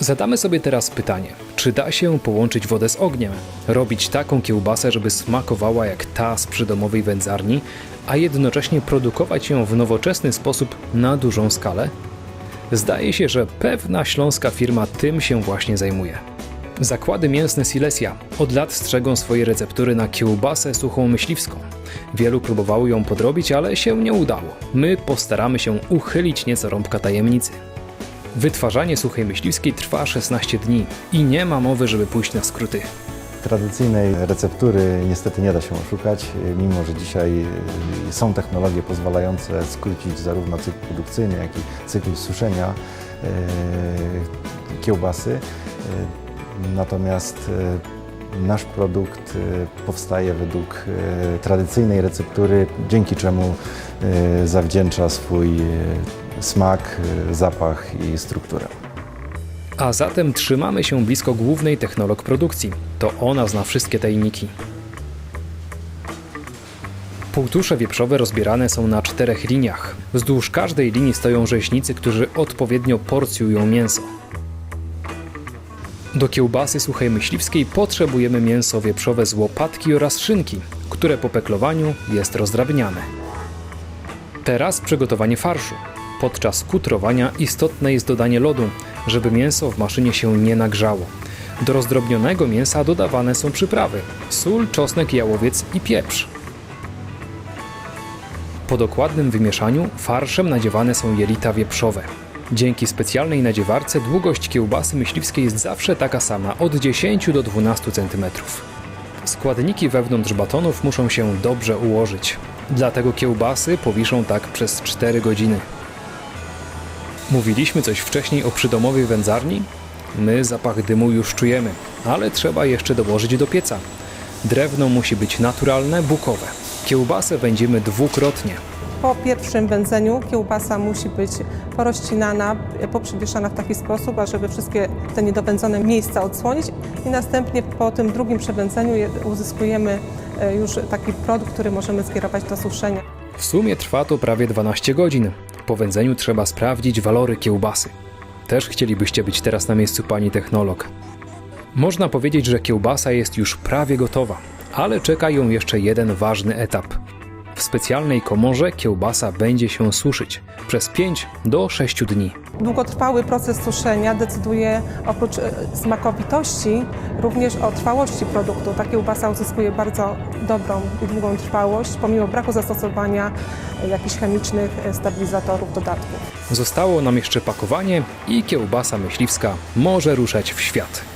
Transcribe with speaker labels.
Speaker 1: Zadamy sobie teraz pytanie, czy da się połączyć wodę z ogniem? Robić taką kiełbasę, żeby smakowała jak ta z przydomowej wędzarni, a jednocześnie produkować ją w nowoczesny sposób na dużą skalę? Zdaje się, że pewna śląska firma tym się właśnie zajmuje. Zakłady mięsne Silesia od lat strzegą swoje receptury na kiełbasę suchą myśliwską. Wielu próbowało ją podrobić, ale się nie udało. My postaramy się uchylić nieco rąbka tajemnicy. Wytwarzanie suchej myśliwskiej trwa 16 dni i nie ma mowy, żeby pójść na skróty.
Speaker 2: Tradycyjnej receptury niestety nie da się oszukać, mimo że dzisiaj y, są technologie pozwalające skrócić zarówno cykl produkcyjny, jak i cykl suszenia y, kiełbasy. Y, Natomiast nasz produkt powstaje według tradycyjnej receptury, dzięki czemu zawdzięcza swój smak, y, zapach i strukturę.
Speaker 1: A zatem trzymamy się blisko głównej technolog produkcji. To ona zna wszystkie tajniki. Półtusze wieprzowe rozbierane są na czterech liniach. Wzdłuż każdej linii stoją rzeźnicy, którzy odpowiednio porcjują mięso. Do kiełbasy suchej myśliwskiej potrzebujemy mięso wieprzowe z łopatki oraz szynki, które po peklowaniu jest rozdrabniane. Teraz przygotowanie farszu. Podczas kutrowania istotne jest dodanie lodu, żeby mięso w maszynie się nie nagrzało. Do rozdrobnionego mięsa dodawane są przyprawy: sól, czosnek, jałowiec i pieprz. Po dokładnym wymieszaniu farszem nadziewane są jelita wieprzowe. Dzięki specjalnej nadziewarce długość kiełbasy myśliwskiej jest zawsze taka sama od 10 do 12 cm. Składniki wewnątrz batonów muszą się dobrze ułożyć. Dlatego kiełbasy powiszą tak przez 4 godziny. Mówiliśmy coś wcześniej o przydomowej wędzarni? My zapach dymu już czujemy, ale trzeba jeszcze dołożyć do pieca. Drewno musi być naturalne, bukowe. Kiełbasę będziemy dwukrotnie.
Speaker 3: Po pierwszym wędzeniu kiełbasa musi być porozcinana, poprzywieszana w taki sposób, ażeby wszystkie te niedowędzone miejsca odsłonić i następnie po tym drugim przewędzeniu je- uzyskujemy e, już taki produkt, który możemy skierować do suszenia.
Speaker 1: W sumie trwa to prawie 12 godzin. Po wędzeniu trzeba sprawdzić walory kiełbasy. Też chcielibyście być teraz na miejscu pani technolog. Można powiedzieć, że kiełbasa jest już prawie gotowa, ale czeka ją jeszcze jeden ważny etap. W specjalnej komorze kiełbasa będzie się suszyć przez 5 do 6 dni.
Speaker 3: Długotrwały proces suszenia decyduje oprócz e, smakowitości również o trwałości produktu. Ta kiełbasa uzyskuje bardzo dobrą i długą trwałość, pomimo braku zastosowania jakichś chemicznych e, stabilizatorów, dodatków.
Speaker 1: Zostało nam jeszcze pakowanie i kiełbasa myśliwska może ruszać w świat.